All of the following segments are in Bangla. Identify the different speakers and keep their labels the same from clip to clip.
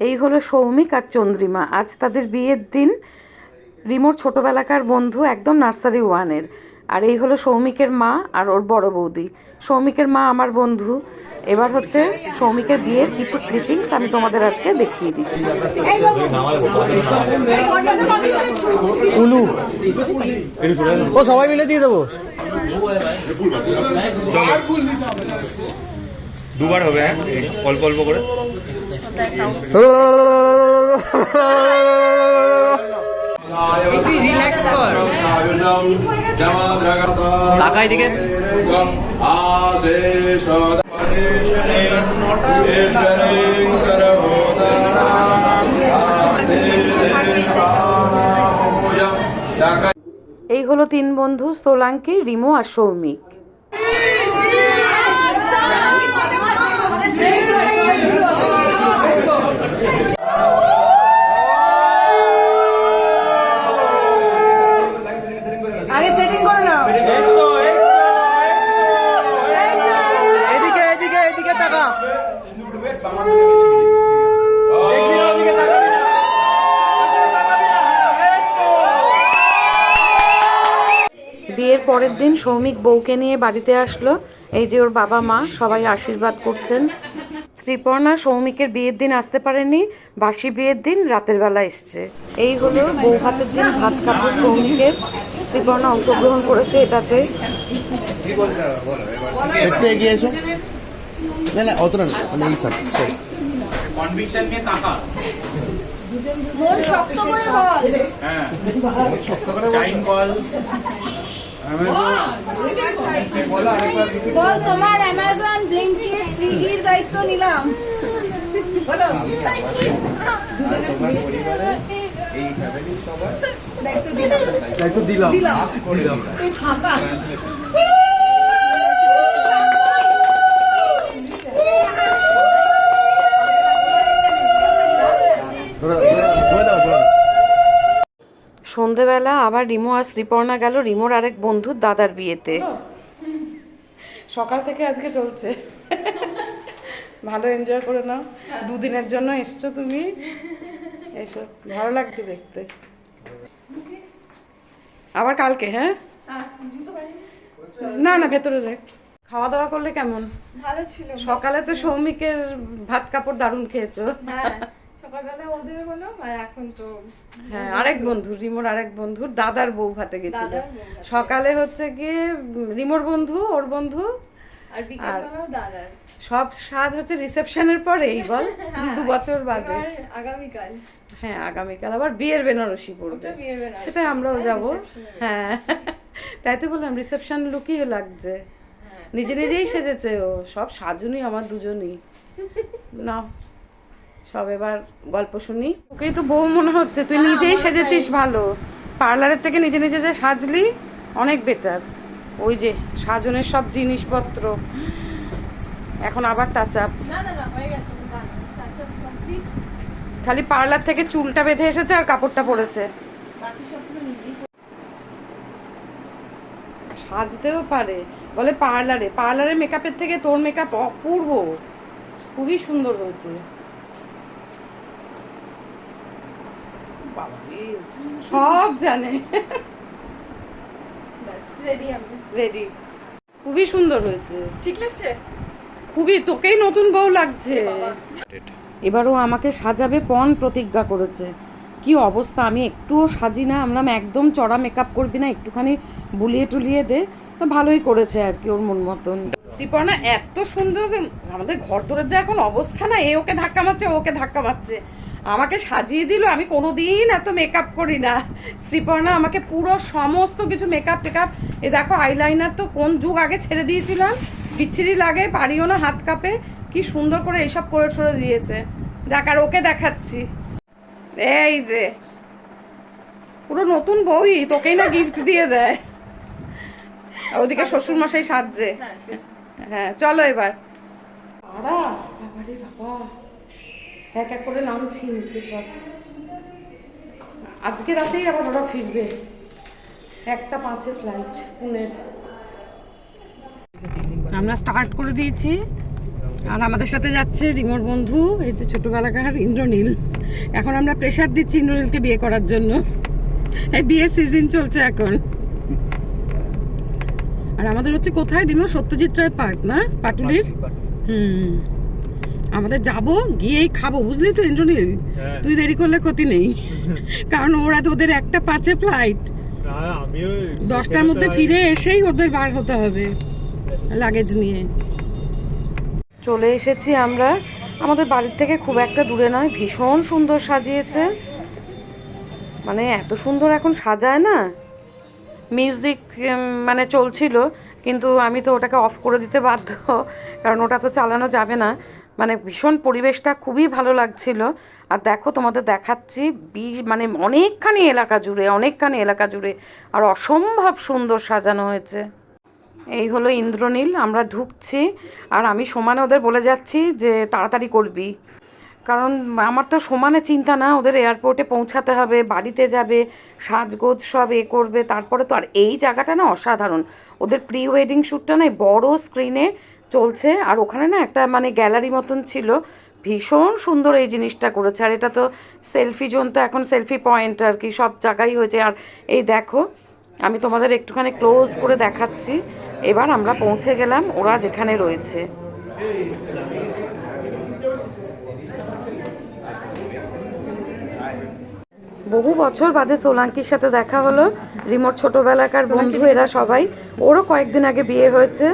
Speaker 1: এই হলো সৌমিক আর চন্দ্রিমা। আজ তাদের বিয়ের দিন। রিমোর ছোটবেলাকার বন্ধু একদম নার্সারি ওয়ানের। আর এই হলো সৌমিকের মা আর ওর বড় বৌদি। সৌমিকের মা আমার বন্ধু। এবার হচ্ছে সৌমিকের বিয়ের কিছু ক্লিপিংস আমি তোমাদের আজকে দেখিয়ে দিচ্ছি।
Speaker 2: উলু। ও সবাই মিলে দিয়ে দেবো?
Speaker 3: দুবার হবে অল্প অল্প করে।
Speaker 1: এই হলো তিন বন্ধু সোলাঙ্কি রিমো আর সৌমিক। পরের দিন সৌমিক বউকে নিয়ে বাড়িতে আসলো। এই যে ওর বাবা মা সবাই আশীর্বাদ করছেন। শ্রীপর্ণা সৌমিকের বিয়ের দিন আসতে পারেনি বাসি বিয়ের দিন রাতের বেলা এসছে। এই হলো বউ ভাতের দিন ভাত কাপড় সৌমিকের। শ্রীপর্ণা অংশগ্রহণ করেছে এটাতে।
Speaker 2: একটু এগিয়ে এসো। না না অতটা মানে এই ছাড়
Speaker 3: কনভিকশন নিয়ে তাকা
Speaker 4: মন শক্ত করে বল।
Speaker 3: হ্যাঁ। টাইম কল
Speaker 4: বল। তোমার অ্যামাজন ব্লিঙ্কিট সুইগির দায়িত্ব নিলাম।
Speaker 2: দিলাম।
Speaker 4: তুই
Speaker 1: সন্ধেবেলা আবার রিমো আর শ্রীপর্ণা গেল রিমোর আরেক বন্ধুর দাদার বিয়েতে। সকাল থেকে আজকে চলছে। ভালো এনজয় করে নাও। দুদিনের জন্য এসছো তুমি। এসো। ভালো লাগছে দেখতে। আবার কালকে হ্যাঁ? না না ভেতরে রেখ। খাওয়া দাওয়া করলে কেমন?
Speaker 5: ভালো ছিল।
Speaker 1: সকালে তো সৌমিকের ভাত কাপড় দারুণ খেয়েছো।
Speaker 5: হ্যাঁ। সকালবেলা ওদের হলো আর এখন তো
Speaker 1: হ্যাঁ আরেক বন্ধু রিমোর আরেক বন্ধুর দাদার বউ ভাতে গেছিল। সকালে হচ্ছে গিয়ে রিমোর বন্ধু ওর বন্ধু
Speaker 5: আর বিকেলবেলাও দাদার।
Speaker 1: সব সাজ হচ্ছে রিসেপশনের পরেই বল দু বছর বাদে।
Speaker 5: আগামীকাল।
Speaker 1: হ্যাঁ আগামীকাল আবার বিয়ের বেনারসি পড়বে
Speaker 5: ওটা বিয়ের বেলা
Speaker 1: সেটা আমরাও যাব। হ্যাঁ তাই তো বললাম রিসেপশন লুকই লাগছে। নিজে নিজেই সেজেছে ও সব সাজুনি আমার দুজনই। না সব এবার গল্প শুনি। ওকেই তো বউ মনে হচ্ছে তুই নিজেই সেজেছিস ভালো। পার্লারের থেকে নিজে নিজে যে সাজলি অনেক বেটার ওই যে সাজনের সব জিনিসপত্র। এখন আবার টাচ আপ খালি পার্লার থেকে চুলটা বেঁধে এসেছে আর কাপড়টা পরেছে সাজতেও পারে। বলে পার্লারে পার্লারে মেকআপের থেকে তোর মেকআপ অপূর্ব। খুবই সুন্দর হয়েছে। সব জানে।
Speaker 5: রেডি আমি।
Speaker 1: রেডি খুবই সুন্দর হয়েছে।
Speaker 5: ঠিক লাগছে?
Speaker 1: খুবই তোকেই নতুন বউ লাগছে। এবারও আমাকে সাজাবে পণ প্রতিজ্ঞা করেছে। কি অবস্থা আমি একটুও সাজি না আমরা একদম চড়া মেকআপ করবি না একটুখানি বুলিয়ে টুলিয়ে দে। তো ভালোই করেছে আর কি ওর মন মতন। শ্রীপর্ণা এত সুন্দর আমাদের ঘর দরের যা এখন অবস্থা না এ ওকে ধাক্কা মারছে ওকে ধাক্কা মারছে। আমাকে সাজিয়ে দিল আমি কোনো দিন এত মেকআপ করি না। শ্রীপর্ণা আমাকে পুরো সমস্ত কিছু মেকআপ টেকআপ এ দেখো আইলাইনার তো কোন যুগ আগে ছেড়ে দিয়েছিলাম? বিচ্ছিরি লাগে পারিও না হাত কাপে। কি সুন্দর করে এইসব করে ঠরে দিয়েছে। যাক আর ওকে দেখাচ্ছি। এই যে পুরো নতুন বই তোকেই না গিফট দিয়ে দেয়। ওদিকে শ্বশুর মশাই সাজছে। হ্যাঁ চলো এবার। বাবা। এক এক করে নাম ছিনছে সব। আজকে রাতেই আবার ওরা ফিরবে। একটা পাঁচে ফ্লাইট পুনের। আমরা স্টার্ট করে দিয়েছি। আর আমাদের সাথে যাচ্ছে রিমোর বন্ধু এই যে ছোটবেলাকার ইন্দ্রনীল। এখন আমরা প্রেশার দিচ্ছি ইন্দ্রনীলকে বিয়ে করার জন্য। এই বিয়ের সিজন চলছে এখন। আর আমাদের হচ্ছে কোথায় রিমো সত্যজিৎ রায় পার্ক না? পাটুলির? হুম। আমাদের যাব গিয়েই খাব বুঝলি তো ইন্দ্রনীল?
Speaker 6: হ্যাঁ।
Speaker 1: তুই দেরি করলে ক্ষতি নেই। কারণ ওরা তো ওদের একটা পাঁচে ফ্লাইট দশটার মধ্যে ফিরে এসেই ওদের বার হতে হবে লাগেজ নিয়ে। চলে এসেছি আমরা। আমাদের বাড়ির থেকে খুব একটা দূরে নয় ভীষণ সুন্দর সাজিয়েছে। মানে এত সুন্দর এখন সাজায় না। মিউজিক মানে চলছিল কিন্তু আমি তো ওটাকে অফ করে দিতে বাধ্য কারণ ওটা তো চালানো যাবে না। মানে ভীষণ পরিবেশটা খুবই ভালো লাগছিল। আর দেখো তোমাদের দেখাচ্ছি বি মানে অনেকখানি এলাকা জুড়ে, অনেকখানি এলাকা জুড়ে আর অসম্ভব সুন্দর সাজানো হয়েছে। এই হলো ইন্দ্রনীল, আমরা ঢুকছি আর আমি সমানে ওদের বলে যাচ্ছি যে তাড়াতাড়ি করবি। কারণ আমার তো সমানে চিন্তা না, ওদের এয়ারপোর্টে পৌঁছাতে হবে, বাড়িতে যাবে, সাজগোজ সব এ করবে, তারপরে তো আর এই জায়গাটা না অসাধারণ। ওদের প্রি ওয়েডিং শ্যুটটা না বড় স্ক্রিনে চলছে। আর ওখানে না একটা মানে গ্যালারি মতন ছিল। ভীষণ সুন্দর এই জিনিসটা করেছে। আর এটা তো সেলফি জোন তো এখন সেলফি পয়েন্ট আর কি সব জায়গায় হয়েছে। আর এই দেখো আমি তোমাদের একটুখানি ক্লোজ করে দেখাচ্ছি। এবার আমরা পৌঁছে গেলাম ওরা যেখানে রয়েছে। বহু বছর বাদে সোলাঙ্কির সাথে দেখা হলো। রিমোর ছোটবেলাকার বন্ধু এরা সবাই। ওরও কয়েকদিন আগে বিয়ে হয়েছে।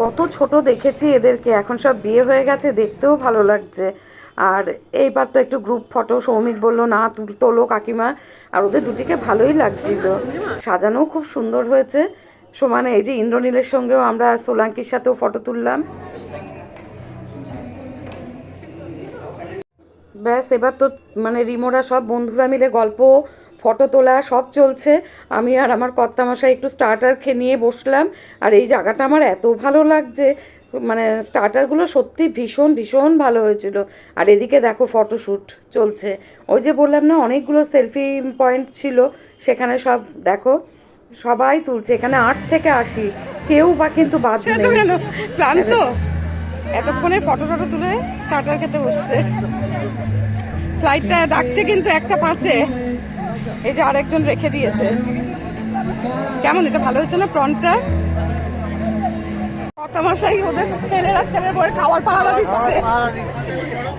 Speaker 1: কত ছোট দেখেছি এদেরকে। এখন সব বিয়ে হয়ে গেছে, দেখতেও ভালো লাগছে। আর এইবার তো একটু গ্রুপ ফটো সৌমিক বলল, না, তুল- কাকিমা। আর ওদের দুটিকে ভালোই লাগছিল। সাজানোও খুব সুন্দর হয়েছে। সমানে এই যে ইন্দ্রনীলের সঙ্গেও আমরা সোলাঙ্কির সাথেও ফটো তুললাম। ব্যাস, এবার তো মানে রিমোরা সব বন্ধুরা মিলে গল্প ফটো তোলা সব চলছে। আমি আর আমার কর্তামশাই একটু স্টার্টার খেয়ে নিয়ে বসলাম। আর এই জায়গাটা আমার এত ভালো লাগছে। মানে স্টার্টারগুলো সত্যি ভীষণ ভীষণ ভালো হয়েছিল। আর এদিকে দেখো ফটোশ্যুট চলছে। ওই যে বললাম না অনেকগুলো সেলফি পয়েন্ট ছিল। সেখানে সব দেখো সবাই তুলছে। এখানে আট থেকে আশি। কেউ বা কিন্তু বাদ নেই। ক্লান্ত। এতক্ষণে ফটো টটো তুলে স্টার্টার খেতে বসছে। ফ্লাইটটা ডাকছে কিন্তু একটা পাঁচে। এই যে আরেকজন রেখে দিয়েছে। কেমন, এটা ভালো হয়েছে না প্রনটা?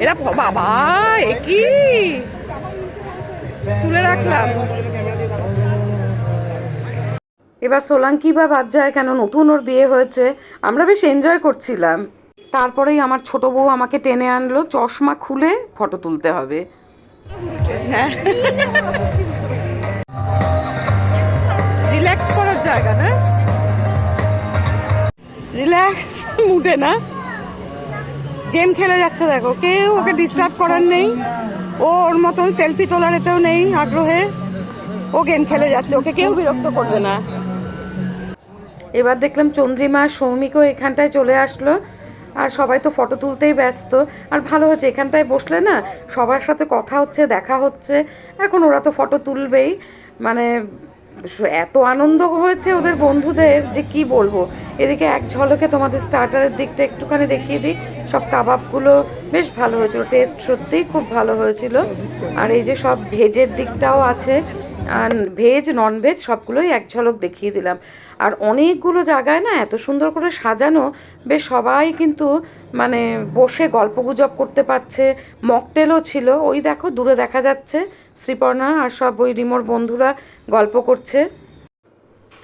Speaker 1: এরা বাবা রাখলাম। এবার সোলাঙ্কি বা বাদ যায় কেন নতুন ওর বিয়ে হয়েছে, আমরা বেশ এনজয় করছিলাম। তারপরেই আমার ছোট বউ আমাকে টেনে আনলো, চশমা খুলে ফটো তুলতে হবে। হ্যাঁ রিল্যাক্স করার জায়গা না? রিল্যাক্স মুডে না। গেম খেলে যাচ্ছে দেখো। কেউ ওকে ডিস্টার্ব করার নেই। ও ওর মতন সেলফি তোলার এতেও নেই আগ্রহে। ও গেম খেলে যাচ্ছে। ওকে কেউ বিরক্ত করবে না। এবার দেখলাম চন্দ্রিমা সৌমিকও এখানটায় চলে আসলো। আর সবাই তো ফটো তুলতেই ব্যস্ত। আর ভালো হচ্ছে এখানটায় বসলে না সবার সাথে কথা হচ্ছে, দেখা হচ্ছে। এখন ওরা তো ফটো তুলবেই। মানে এত আনন্দ হয়েছে ওদের বন্ধুদের যে কি বলব? এদিকে এক ঝলকে তোমাদের স্টার্টারের দিকটা একটুখানি দেখিয়ে দিই। সব কাবাবগুলো বেশ ভালো হয়েছিল টেস্ট সত্যিই খুব ভালো হয়েছিল। আর এই যে সব ভেজের দিকটাও আছে। আর ভেজ নন ভেজ সবগুলোই এক ঝলক দেখিয়ে দিলাম। আর অনেকগুলো জায়গায় না এত সুন্দর করে সাজানো, বেশ সবাই কিন্তু মানে বসে গল্পগুজব করতে পারছে, মকটেলও ছিল। ওই দেখো, দূরে দেখা যাচ্ছে শ্রীপর্ণা আর সব ওই রিমোর বন্ধুরা গল্প করছে।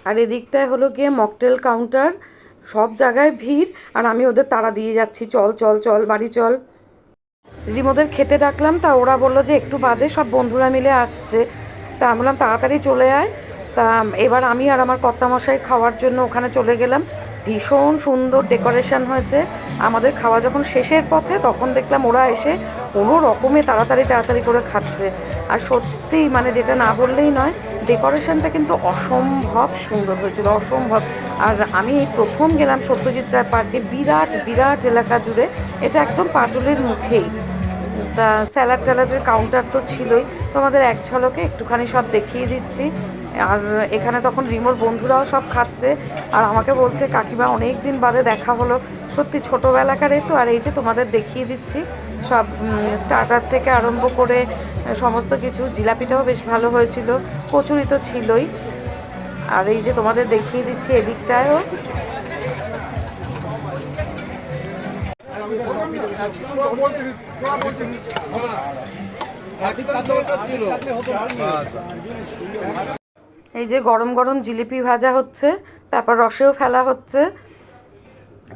Speaker 1: আর এদিকটায় হলো গিয়ে মকটেল কাউন্টার, সব জায়গায় ভিড়। আর আমি ওদের তাড়া দিয়ে যাচ্ছি, চল চল চল, বাড়ি চল। রিমোদের খেতে ডাকলাম, তা ওরা বলল যে একটু বাদে সব বন্ধুরা মিলে আসছে। তা আমি বললাম, তাড়াতাড়ি চলে আয়। তা এবার আমি আর আমার কর্তামশাই খাওয়ার জন্য ওখানে চলে গেলাম। ভীষণ সুন্দর ডেকোরেশন হয়েছে। আমাদের খাওয়া যখন শেষের পথে, তখন দেখলাম ওরা এসে কোনো রকমে তাড়াতাড়ি তাড়াতাড়ি করে খাচ্ছে। আর সত্যি মানে যেটা না বললেই নয়, ডেকোরেশনটা কিন্তু অসম্ভব সুন্দর হয়েছিল, অসম্ভব। আর আমি প্রথম গেলাম সত্যজিৎ রায় পার্কে, বিরাট বিরাট এলাকা জুড়ে। এটা একদম পাটুলির মুখেই। স্যালাড ট্যালাডের কাউন্টার তো ছিলই। তোমাদের এক ঝলকে একটুখানি সব দেখিয়ে দিচ্ছি। আর এখানে তখন রিমোর বন্ধুরাও সব খাচ্ছে। আর আমাকে বলছে, কাকিমা অনেক দিন বাদে দেখা হলো।
Speaker 7: সত্যি ছোটোবেলাকারই তো। আর এই যে তোমাদের দেখিয়ে দিচ্ছি, সব স্টার্টার থেকে আরম্ভ করে সমস্ত কিছু। জিলাপিটাও বেশ ভালো হয়েছিল। কচুরি তো ছিলই। আর এই যে তোমাদের দেখিয়ে দিচ্ছি এদিকটায়ও। এই যে গরম গরম জিলিপি ভাজা হচ্ছে, তারপর রসেও ফেলা হচ্ছে।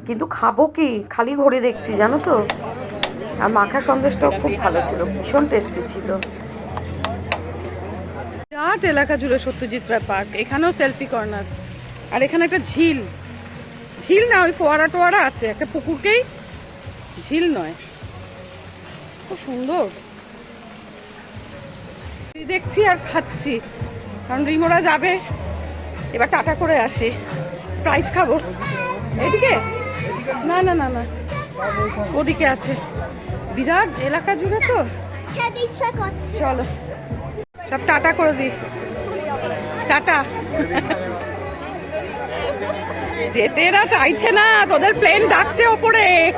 Speaker 7: কিন্তু খাব কি? খালি ঘড়ি দেখছি, জানো তো? আর মাখা সন্দেশটাও খুব ভালো ছিল, ভীষণ টেস্টি ছিল।
Speaker 1: বিরাট এলাকা জুড়ে সত্যজিৎ রায় পার্ক, এখানেও সেলফি কর্নার আর এখানে একটা ঝিল। ঝিল না, ওই ফোয়ারা টোয়ারা আছে, একটা পুকুরকেই ঝিল নয়। খুব সুন্দর। দেখছি আর খাচ্ছি। কারণ রিমোরা যাবে। এবার টাটা করে আসি। স্প্রাইট খাব। এদিকে? না না না না। ওদিকে আছে। বিরাট এলাকা জুড়ে তো। চলো। সব টাটা করে দি টাটা। যেতে এরা চাইছে না। তোদের প্লেন ডাকছে ওপরে।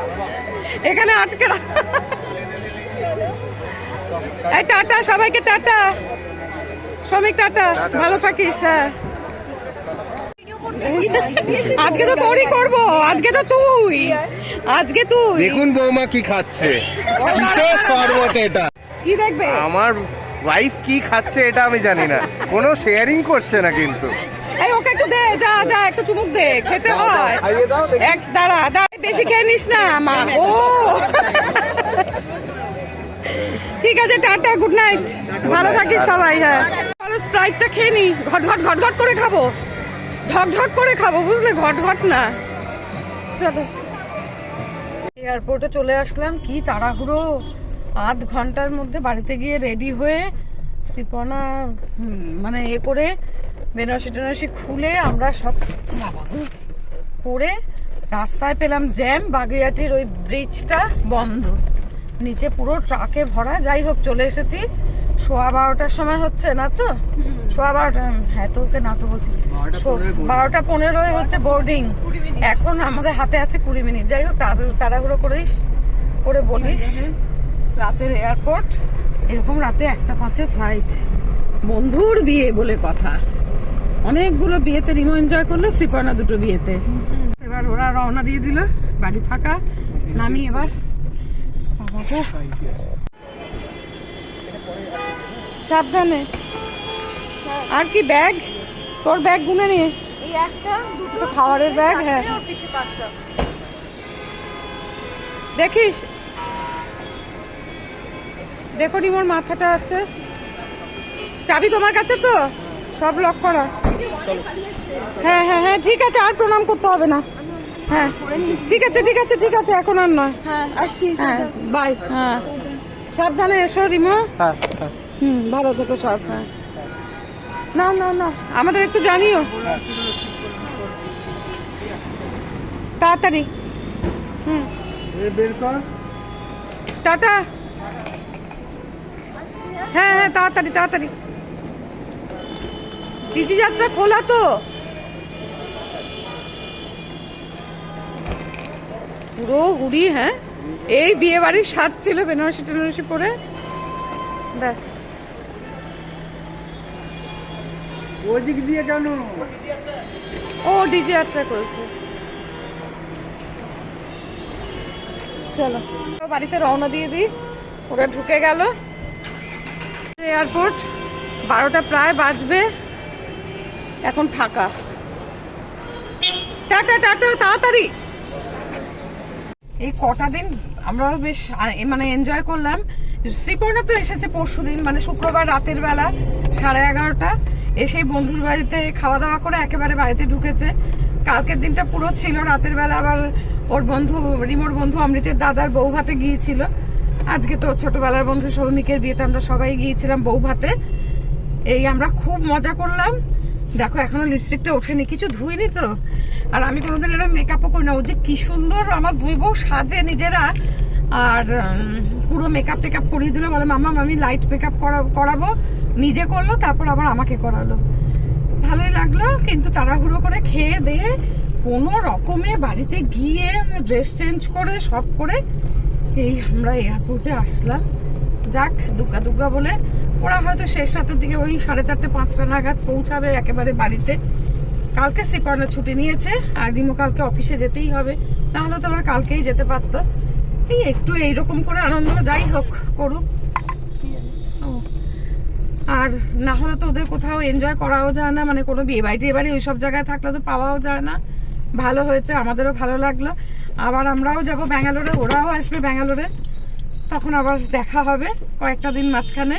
Speaker 1: এখানে আটকে এই টাটা সবাইকে টাটা। শ্রমিক টাটা ভালো থাকিস হ্যাঁ। আজকে তো তোরই করব আজকে তো তুই। আজকে তুই।
Speaker 2: দেখুন বৌমা কি খাচ্ছে। কিসের শরবত এটা?
Speaker 1: কি দেখবে?
Speaker 2: আমার ওয়াইফ কি খাচ্ছে এটা আমি জানি না। কোনো শেয়ারিং করছে না কিন্তু।
Speaker 1: এই ওকে একটু দে যা যা একটু চুমুক দে খেতে হয়। দাঁড়া দাঁড়া। বেশি খেয়ে নিস না, মা। ও। ঠিক আছে, টাটা গুড নাইট ভালো থাকিস সবাই হ্যাঁ। ভালো স্প্রাইটটা খেয়ে নি। ঘট ঘট ঘট করে খাব। ঢক করে খাব, বুঝলে? ঘট ঘট না। চলো। এয়ারপোর্টে চলে আসলাম, কি তাড়াহুড়ো। আধ ঘণ্টার মধ্যে বাড়িতে গিয়ে রেডি হয়ে শ্রীপনা মানে এ করে বেনারসি টেনারসি খুলে আমরা সব করে রাস্তায় পেলাম জ্যাম বাগুইয়াটির ওই ব্রিজটা বন্ধ। নিচে পুরো ট্রাকে ভরা যাই হোক চলে এসেছি। সোয়া বারোটার সময় হচ্ছে না তো? সোয়া বারোটা হ্যাঁ তো ওকে না তো বলছি। বারোটা পনেরোই হচ্ছে বোর্ডিং এখন আমাদের হাতে আছে কুড়ি মিনিট যাই হোক তাড়া- তাড়াহুড়ো করিস করে বলিস। রাতের এয়ারপোর্ট এরকম রাতে একটা পাঁচে ফ্লাইট বন্ধুর বিয়ে বলে কথা। অনেকগুলো বিয়েতে রিমো এনজয় করল শ্রীপর্ণা দুটো বিয়েতে। এবার ওরা রওনা দিয়ে দিল বাড়ি ফাঁকা নামি এবার। সাবধানে। আর কি ব্যাগ? তোর ব্যাগ গুনে নিয়ে
Speaker 4: এই একটা দুটো।
Speaker 1: খাবারের ব্যাগ হ্যাঁ। দেখিস। দেখো রিমোর মাথাটা আছে। চাবি তোমার কাছে তো? সব লক করা। হ্যাঁ হ্যাঁ হ্যাঁ ঠিক আছে আর প্রণাম করতে হবে না। হ্যাঁ। ঠিক আছে ঠিক আছে ঠিক আছে এখন আর নয়।
Speaker 4: হ্যাঁ আসছি।
Speaker 1: হ্যাঁ বাই হ্যাঁ। সাবধানে এসো রিমো। হুম ভালো থেকো সব। হ্যাঁ না না না আমাদের একটু জানিও। তাড়াতাড়ি। হুম। টাটা। হ্যাঁ হ্যাঁ তাড়াতাড়ি তাড়াতাড়ি। ইজি যাত্রা খোলা তো। পুরো হুড়ি হ্যাঁ? এই বিয়ে বাড়ির স্বাদ ছিল বেনারসি টেনারসি পরে। ব্যাস।
Speaker 8: ওই দিক দিয়ে কেন?
Speaker 1: ও ডিজে যাত্রা করেছে। চলো। তো বাড়িতে রওনা দিয়ে দিই। ওরা ঢুকে গেল। এয়ারপোর্ট বারোটা প্রায় বাজবে। এখন ফাঁকা। টাটা টাটা তাড়াতাড়ি। এই কটা দিন আমরাও বেশ মানে এনজয় করলাম। শ্রীপর্ণা তো এসেছে পরশু দিন মানে শুক্রবার রাতের বেলা, সাড়ে এগারোটা। এসে বন্ধুর বাড়িতে খাওয়া দাওয়া করে একেবারে বাড়িতে ঢুকেছে। কালকের দিনটা পুরো ছিল, রাতের বেলা আবার ওর বন্ধু, রিমোর বন্ধু অমৃতের দাদার বউ ভাতে গিয়েছিল। আজকে তো ছোটবেলার বন্ধু সৌমিকের বিয়েতে আমরা সবাই গিয়েছিলাম বউ ভাতে। এই আমরা খুব মজা করলাম। দেখো, এখনও লিপস্টিকটা ওঠেনি, কিছু ধুইনি তো। আর আমি কোনোদিন এরকম মেকআপও করি না। ও যে কি সুন্দর আমার দুই বউ সাজে নিজেরা। আর পুরো মেকআপ টেকআপ করিয়ে দিল। বলে, মামা, আমি লাইট মেকআপ করাবো। নিজে করল, তারপর আবার আমাকে করালো। ভালোই লাগল, কিন্তু তাড়াহুড়ো করে খেয়ে দিয়ে কোনো রকমে বাড়িতে গিয়ে ড্রেস চেঞ্জ করে, সব করে এই আমরা এয়ারপোর্টে আসলাম। যাক দুগ্গা দুগ্গা বলে ওরা হয়তো শেষ রাতের দিকে ওই সাড়ে চারটে, পাঁচটা নাগাদ পৌঁছাবে একেবারে বাড়িতে। কালকে শ্রীকর্ণা ছুটি নিয়েছে, আর রিমো কালকে অফিসে যেতেই হবে। নাহলে তো ওরা কালকেই যেতে পারতো। এই একটু এইরকম করে আনন্দ যাই হোক করুক। আর না হলে তো ওদের কোথাও এনজয় করাও যায় না মানে কোনো বিয়ে বাড়ি বাড়ি ওই সব জায়গায় থাকলে তো পাওয়াও যায় না। ভালো হয়েছে, আমাদেরও ভালো লাগল। আবার আমরাও যাব ব্যাঙ্গালোরে, ওরাও আসবে ব্যাঙ্গালোরে। তখন আবার দেখা হবে কয়েকটা দিন মাঝখানে।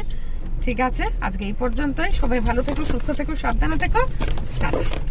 Speaker 1: ঠিক আছে? আজকে এই পর্যন্তই। সবাই ভালো থেকো সুস্থ থেকো সাবধানে থেকো। টাটা।